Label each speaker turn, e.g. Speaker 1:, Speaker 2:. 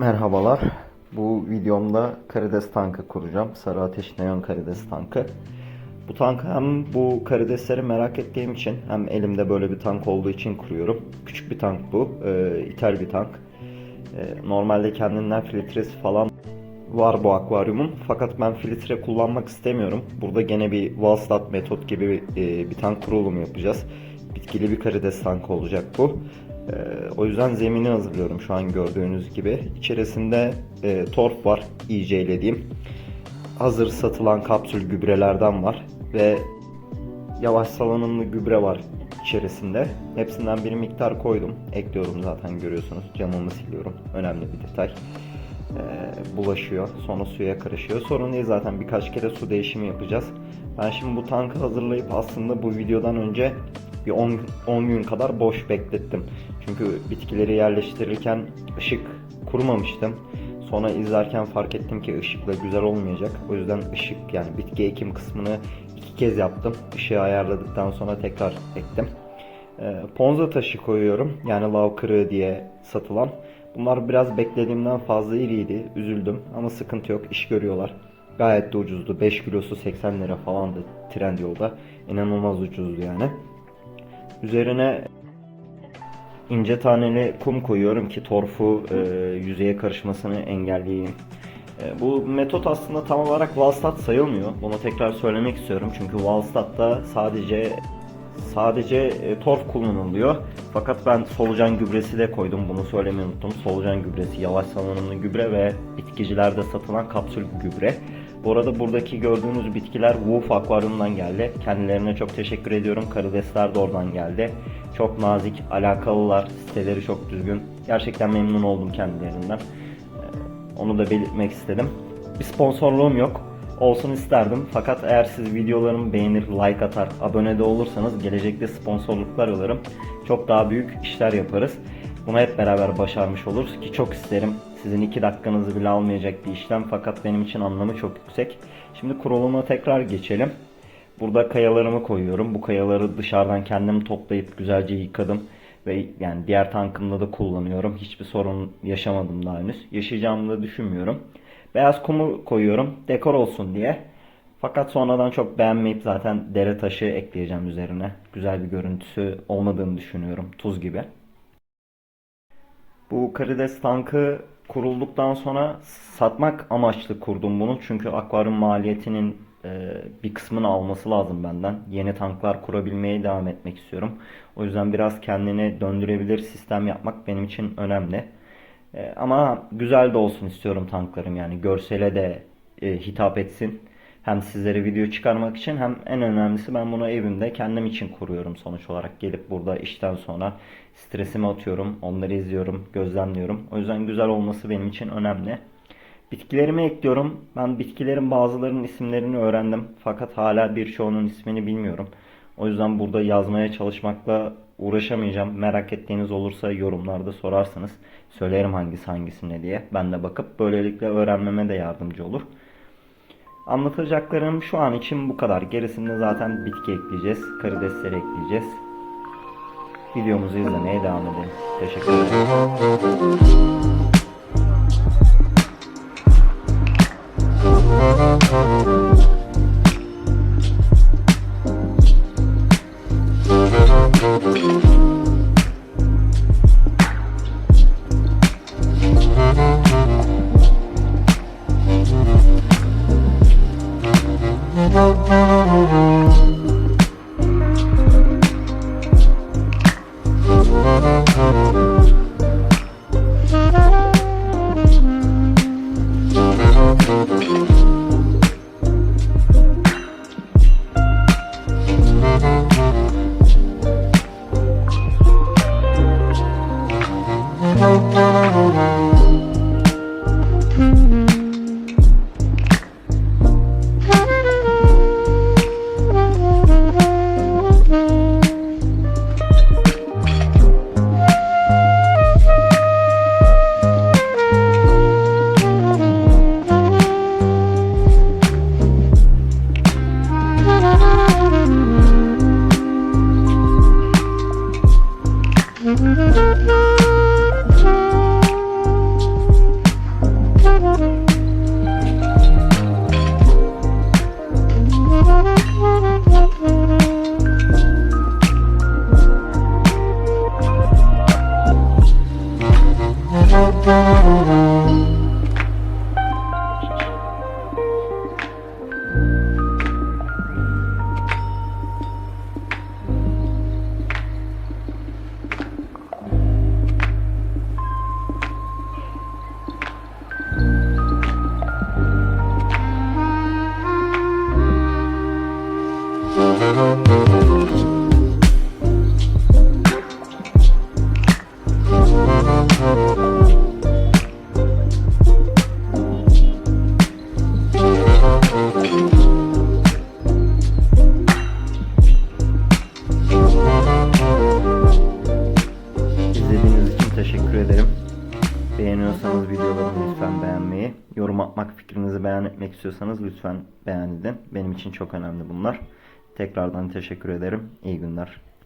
Speaker 1: Merhabalar. Bu videomda karides tankı kuracağım. Sarı ateş neon karides tankı. Bu tankı hem bu karidesleri merak ettiğim için hem elimde böyle bir tank olduğu için kuruyorum. Küçük bir tank bu. Ee, ithal bir tank. Ee, normalde kendinden filtresi falan var bu akvaryumun. Fakat ben filtre kullanmak istemiyorum. Burada gene bir Wallstat metot gibi e, bir tank kurulumu yapacağız. Bitkili bir karides tankı olacak bu. Ee, o yüzden zemini hazırlıyorum şu an gördüğünüz gibi. İçerisinde e, torf var, iyicelediğim. Hazır satılan kapsül gübrelerden var ve yavaş salınımlı gübre var içerisinde. Hepsinden bir miktar koydum. Ekliyorum zaten görüyorsunuz. Camımı siliyorum. Önemli bir detay. Ee, bulaşıyor. Sonra suya karışıyor. Sorun değil zaten birkaç kere su değişimi yapacağız. Ben şimdi bu tankı hazırlayıp aslında bu videodan önce bir 10, 10 gün kadar boş beklettim. Çünkü bitkileri yerleştirirken ışık kurmamıştım. Sonra izlerken fark ettim ki ışıkla güzel olmayacak. O yüzden ışık yani bitki ekim kısmını iki kez yaptım. Işığı ayarladıktan sonra tekrar ektim. Ee, Ponza taşı koyuyorum. Yani lav kırığı diye satılan. Bunlar biraz beklediğimden fazla iriydi. Üzüldüm ama sıkıntı yok. İş görüyorlar. Gayet de ucuzdu. 5 kilosu 80 lira falandı Trendyol'da. İnanılmaz ucuzdu yani. Üzerine ince taneli kum koyuyorum ki torfu e, yüzeye karışmasını engelleyeyim. E, bu metot aslında tam olarak Wallstat sayılmıyor. Bunu tekrar söylemek istiyorum. Çünkü Wallstat'ta sadece sadece e, torf kullanılıyor. Fakat ben solucan gübresi de koydum. Bunu söylemeyi unuttum. Solucan gübresi, yavaş salınımlı gübre ve bitkicilerde satılan kapsül gübre. Bu arada buradaki gördüğünüz bitkiler Wolf Akvaryum'dan geldi. Kendilerine çok teşekkür ediyorum. Karidesler de oradan geldi. Çok nazik, alakalılar. Siteleri çok düzgün. Gerçekten memnun oldum kendilerinden. Ee, Onu da belirtmek istedim. Bir sponsorluğum yok. Olsun isterdim. Fakat eğer siz videolarımı beğenir, like atar, abone de olursanız gelecekte sponsorluklar alırım. Çok daha büyük işler yaparız. Bunu hep beraber başarmış oluruz ki çok isterim. Sizin iki dakikanızı bile almayacak bir işlem fakat benim için anlamı çok yüksek. Şimdi kuruluma tekrar geçelim. Burada kayalarımı koyuyorum. Bu kayaları dışarıdan kendim toplayıp güzelce yıkadım. Ve yani diğer tankımda da kullanıyorum. Hiçbir sorun yaşamadım daha henüz. Yaşayacağımı da düşünmüyorum. Beyaz kumu koyuyorum. Dekor olsun diye. Fakat sonradan çok beğenmeyip zaten dere taşı ekleyeceğim üzerine. Güzel bir görüntüsü olmadığını düşünüyorum. Tuz gibi. Bu karides tankı kurulduktan sonra satmak amaçlı kurdum bunu. Çünkü akvaryum maliyetinin e, bir kısmını alması lazım benden. Yeni tanklar kurabilmeye devam etmek istiyorum. O yüzden biraz kendini döndürebilir sistem yapmak benim için önemli. E, ama güzel de olsun istiyorum tanklarım yani görsele de e, hitap etsin. Hem sizlere video çıkarmak için hem en önemlisi ben bunu evimde kendim için kuruyorum sonuç olarak. Gelip burada işten sonra stresimi atıyorum, onları izliyorum, gözlemliyorum. O yüzden güzel olması benim için önemli. Bitkilerimi ekliyorum. Ben bitkilerin bazılarının isimlerini öğrendim. Fakat hala birçoğunun ismini bilmiyorum. O yüzden burada yazmaya çalışmakla uğraşamayacağım. Merak ettiğiniz olursa yorumlarda sorarsınız. Söylerim hangisi hangisine diye. Ben de bakıp böylelikle öğrenmeme de yardımcı olur. Anlatacaklarım şu an için bu kadar. Gerisinde zaten bitki ekleyeceğiz. Karidesleri ekleyeceğiz. Videomuzu izlemeye devam edelim. Teşekkür ederim. Thank you. Thank Música teşekkür ederim. Beğeniyorsanız videolarımı lütfen beğenmeyi, yorum atmak, fikrinizi beyan etmek istiyorsanız lütfen beğen. Benim için çok önemli bunlar. Tekrardan teşekkür ederim. İyi günler.